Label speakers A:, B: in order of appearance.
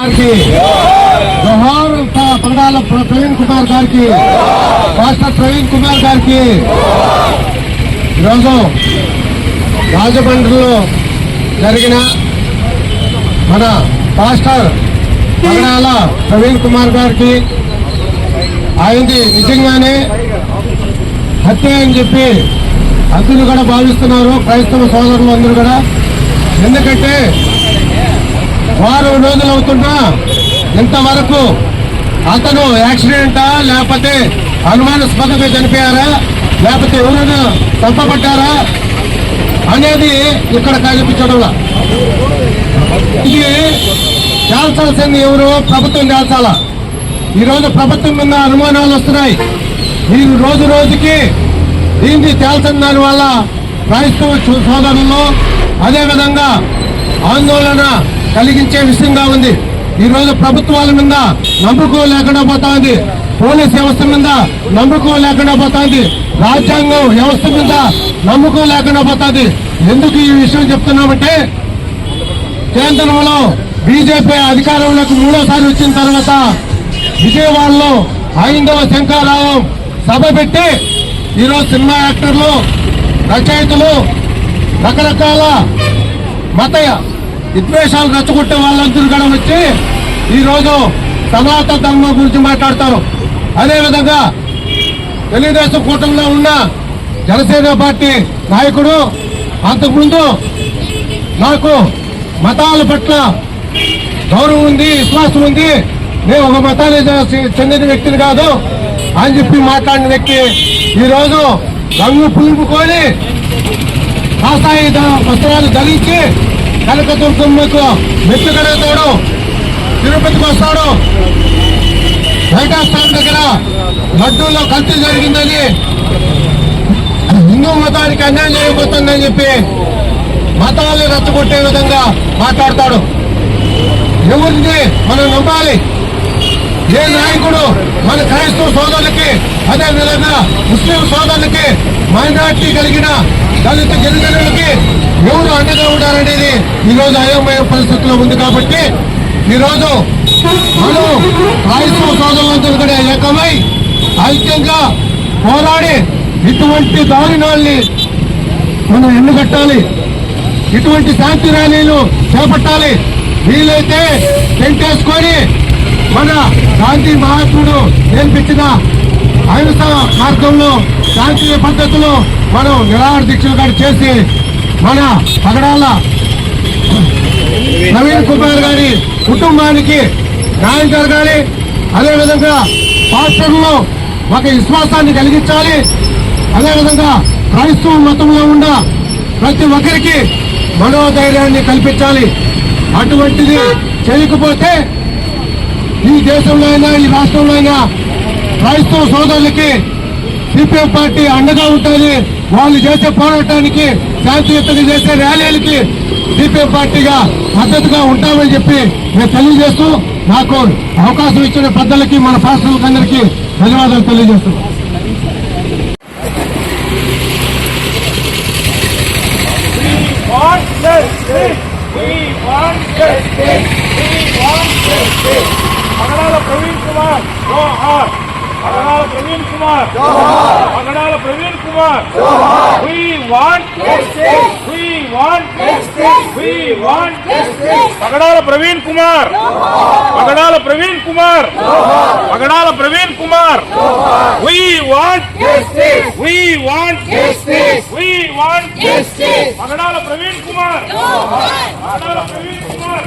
A: గారికి జోహార్ పగడాల ప్రవీణ్ కుమార్ గారికి మాస్టర్ ప్రవీణ్ కుమార్ గారికి. ఈరోజు రాజమండ్రిలో జరిగిన మన మాస్టర్ పగడాల ప్రవీణ్ కుమార్ గారికి ఆయనది నిజంగానే హత్య అని చెప్పి అందరూ కూడా భావిస్తున్నారు. క్రైస్తవ సోదరులు అందరూ కూడా. ఎందుకంటే వారం రోజులు అవుతున్నా ఇంతవరకు అతను యాక్సిడెంటా? లేకపోతే అనుమానాస్పదంగా చనిపోయారా? లేకపోతే ఎవరైనా చంపబడ్డారా? అనేది ఇక్కడ కనిపించడం ఇది తేల్చాల్సింది ఎవరు? ప్రభుత్వం తేల్చాలా ఈరోజు ప్రభుత్వం మీద అనుమానాలు వస్తున్నాయి. ఈ రోజు రోజుకి దీన్ని తేల్చిన దాని వల్ల క్రైస్తవ చు- సోదరులు అదేవిధంగా ఆందోళన కలిగించే విషయంగా ఉంది. ఈరోజు ప్రభుత్వాల మీద నమ్మకం లేకుండా పోతా ఉంది పోలీస్ వ్యవస్థ మీద నమ్మకం లేకుండా పోతుంది. రాజ్యాంగం వ్యవస్థ మీద నమ్మకం లేకుండా పోతుంది. ఎందుకు ఈ విషయం చెప్తున్నామంటే కేంద్రంలో బీజేపీ అధికారంలోకి మూడోసారి వచ్చిన తర్వాత విజయవాడలో ఐదవ శంకారావం సభ పెట్టి ఈరోజు సినిమా యాక్టర్లు రచయితలు రకరకాల మత విద్వేషాలు రెచ్చగొట్టే వాళ్ళందరూ కూడా వచ్చి ఈరోజు సనాతన ధర్మం గురించి మాట్లాడతారు. అదేవిధంగా తెలుగుదేశం కూటమిలో ఉన్న జనసేన పార్టీ నాయకుడు అంతకుముందు నాకు మతాల పట్ల గౌరవం ఉంది విశ్వాసం ఉంది. నేను ఒక మతానికి చెందిన వ్యక్తిని కాదు అని చెప్పి మాట్లాడిన వ్యక్తి ఈరోజు రంగు పులుపుకొని కాసాయి వస్త్రాలు ధరించి కనకదుర్గమ్మకు మెట్లు కడుగుతాడు తిరుపతికి వస్తాడు. బయట స్థానం దగ్గర లడ్డూలో కల్తీ జరిగిందని హిందూ మతానికి అన్యాయం చేయబోతుందని చెప్పి మతాన్ని రచ్చగొట్టే విధంగా మాట్లాడతాడు. ఎవరిని మనం నమ్మాలి? ఏ నాయకుడు మన క్రైస్తవ సోదరులకి అదే విధంగా ముస్లిం సోదరులకి మైనార్టీ కలిగిన దళిత గిరిజనులకి ఎవరు అండగా ఉండాలనేది ఈ రోజు అయోమయ పరిస్థితిలో ఉంది కాబట్టి ఈరోజు మనం క్రైస్తవ సోదరులందరూ కూడా ఏకమై ఐక్యంగా పోరాడి ఇటువంటి దారుణాల్ని మనం ఎన్నుగట్టాలి. ఇటువంటి శాంతి ర్యాలీలు చేపట్టాలి. వీలైతే టెంట్ మన గాంధీ మహాత్ముడు నేర్పించిన అహింస మార్గంలో శాంతియుత పద్ధతిలో మనం నిరాహార దీక్షలు కూడా చేసి మన పగడాల నవీన్ కుమార్ గారి కుటుంబానికి న్యాయం జరగాలి. అదేవిధంగా పాస్టర్లో ఒక విశ్వాసాన్ని కలిగించాలి. అదేవిధంగా క్రైస్తవ మతంలో ఉన్న ప్రతి ఒక్కరికి మనోధైర్యాన్ని కల్పించాలి. అటువంటిది చేయకపోతే ఈ దేశంలో అయినా ఈ రాష్ట్రంలో అయినా క్రైస్తవ సోదరులకి సిపిఎం పార్టీ అండగా ఉంటుంది వాళ్ళు చేసే పోరాటానికి శాంతియుతంగా చేసే ర్యాలీలకి సిపిఎం పార్టీగా మద్దతుగా ఉంటామని చెప్పి నేను తెలియజేస్తూ నాకు అవకాశం ఇచ్చిన పెద్దలకి మన పాస్టర్లకు అందరికీ ధన్యవాదాలు తెలియజేస్తున్నాను
B: ప్రవీణ్ కుమార్ జోహార్ పగడాల ప్రవీణ్ కుమార్ జోహార్ పగడాల ప్రవీణ్ కుమార్ జోహార్ we want justice. we want justice. we want justice. Pagadala Praveen Kumar Pagadala Praveen Kumar Pagadala Praveen Kumar we want justice. we want justice. we want justice. Pagadala Praveen Kumar Pagadala Praveen Kumar